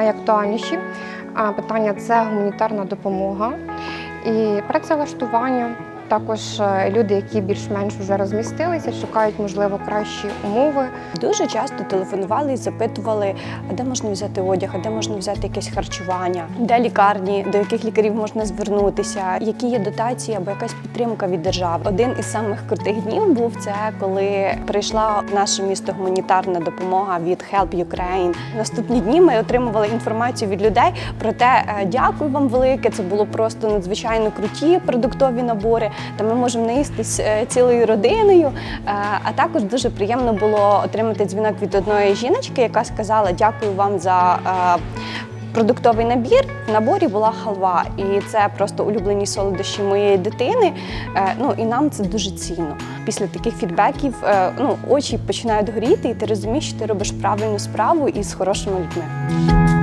найактуальніші питання це гуманітарна допомога і працевлаштування. Також е, люди, які більш-менш вже розмістилися, шукають можливо кращі умови. Дуже часто телефонували і запитували, де можна взяти одяг, де можна взяти якесь харчування, де лікарні, до яких лікарів можна звернутися, які є дотації або якась підтримка від держави. Один із самих крутих днів був це, коли прийшла в наше місто гуманітарна допомога від Help Ukraine. Наступні дні ми отримували інформацію від людей про те, е, дякую вам велике. Це було просто надзвичайно круті продуктові набори. Та ми можемо наїстись е, цілою родиною. Е, А також дуже приємно було отримати дзвінок від одної жіночки, яка сказала дякую вам за. е, Продуктовий набір в наборі була халва, і це просто улюблені солодощі моєї дитини. Ну і нам це дуже цінно. Після таких фідбеків ну очі починають горіти, і ти розумієш, що ти робиш правильну справу і з хорошими людьми.